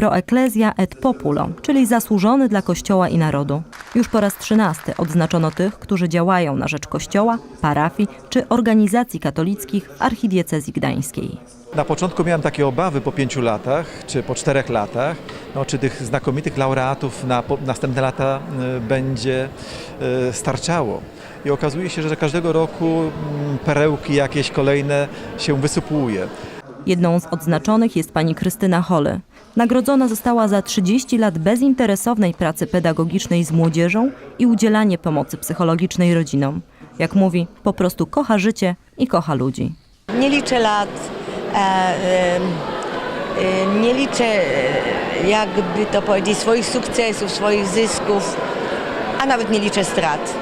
Pro Ecclesia et Populo, czyli zasłużony dla Kościoła i narodu. Już po raz trzynasty odznaczono tych, którzy działają na rzecz Kościoła, parafii czy organizacji katolickich w archidiecezji gdańskiej. Na początku miałem takie obawy po pięciu latach, czy po czterech latach, no, czy tych znakomitych laureatów na następne lata y, będzie y, starczało. I okazuje się, że każdego roku mm, perełki jakieś kolejne się wysypuje. Jedną z odznaczonych jest pani Krystyna Holy. Nagrodzona została za 30 lat bezinteresownej pracy pedagogicznej z młodzieżą i udzielanie pomocy psychologicznej rodzinom. Jak mówi, po prostu kocha życie i kocha ludzi. Nie liczę lat, e, e, nie liczę, e, jakby to powiedzieć, swoich sukcesów, swoich zysków, a nawet nie liczę strat.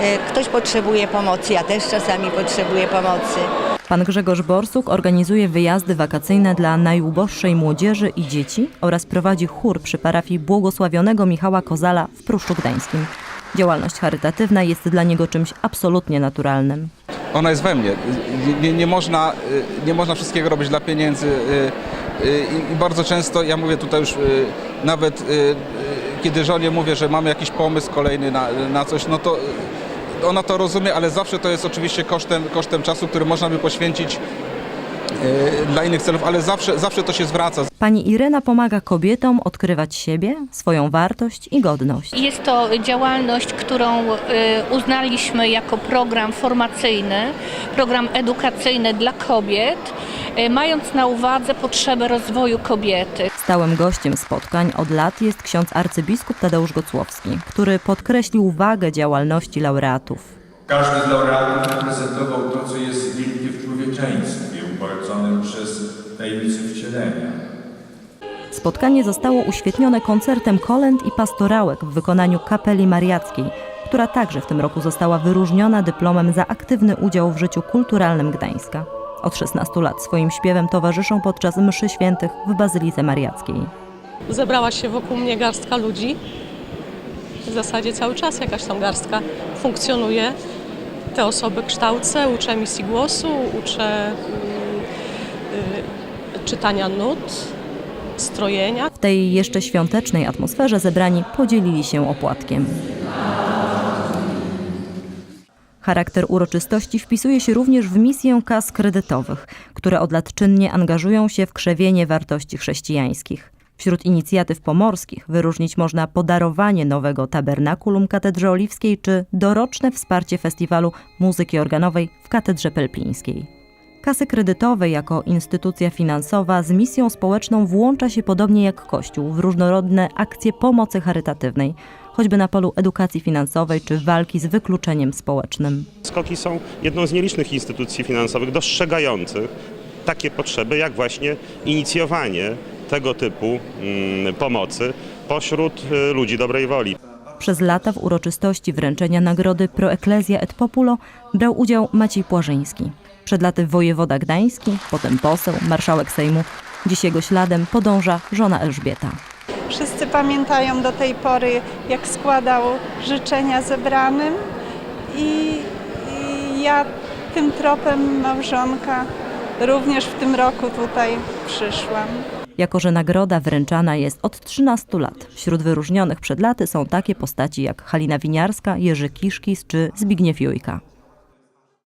E, Ktoś potrzebuje pomocy, ja też czasami potrzebuję pomocy. Pan Grzegorz Borsuk organizuje wyjazdy wakacyjne dla najuboższej młodzieży i dzieci oraz prowadzi chór przy parafii błogosławionego Michała Kozala w Pruszczu Gdańskim. Działalność charytatywna jest dla niego czymś absolutnie naturalnym. ona jest we mnie. Nie, nie, można, y, nie można wszystkiego robić dla pieniędzy y, y, i- bardzo często, ja mówię tutaj już nawet kiedy żonie mówię, że mamy jakiś pomysł kolejny na, na coś, no to ona to rozumie, ale zawsze to jest oczywiście kosztem, kosztem czasu, który można by poświęcić y, dla innych celów, ale zawsze, zawsze to się zwraca. Pani Irena pomaga kobietom odkrywać siebie, swoją wartość i godność. Jest to działalność, którą y, uznaliśmy jako program formacyjny, program edukacyjny dla kobiet, mając na uwadze potrzebę rozwoju kobiety. Stałym gościem spotkań od lat jest ksiądz arcybiskup Tadeusz Gocłowski, który podkreślił wagę działalności laureatów. Każdy z laureatów reprezentował to, co jest wielkie w człowieczeństwie, ubogaconym przez tajemnicę wcielenia. Spotkanie zostało uświetnione koncertem kolęd i pastorałek w wykonaniu kapeli mariackiej, która także w tym roku została wyróżniona dyplomem za aktywny udział w życiu kulturalnym Gdańska. Od 16 lat swoim śpiewem towarzyszą podczas mszy świętych w Bazylice Mariackiej. zebrała się wokół mnie garstka ludzi. W zasadzie cały czas jakaś tam garstka funkcjonuje. Te osoby kształcę, uczę misji głosu, uczę mm, y, czytania nut, strojenia. W tej jeszcze świątecznej atmosferze zebrani podzielili się opłatkiem. Charakter uroczystości wpisuje się również w misję kas kredytowych, które od lat czynnie angażują się w krzewienie wartości chrześcijańskich. Wśród inicjatyw pomorskich wyróżnić można podarowanie nowego tabernakulum Katedrze Oliwskiej czy doroczne wsparcie festiwalu muzyki organowej w Katedrze Pelpińskiej. Kasy kredytowe jako instytucja finansowa z misją społeczną włącza się podobnie jak Kościół w różnorodne akcje pomocy charytatywnej, choćby na polu edukacji finansowej czy walki z wykluczeniem społecznym. Skoki są jedną z nielicznych instytucji finansowych dostrzegających takie potrzeby, jak właśnie inicjowanie tego typu mm, pomocy pośród y, ludzi dobrej woli. Przez lata w uroczystości wręczenia nagrody Pro Ecclesia et Populo brał udział Maciej Płażyński. Przed laty wojewoda gdański, potem poseł, marszałek Sejmu. Dziś jego śladem podąża żona Elżbieta. Wszyscy pamiętają do tej pory, jak składał życzenia zebranym i, i ja tym tropem małżonka również w tym roku tutaj przyszłam. Jako, że nagroda wręczana jest od 13 lat. Wśród wyróżnionych przed laty są takie postaci jak Halina Winiarska, Jerzy Kiszkis czy Zbigniew Jujka.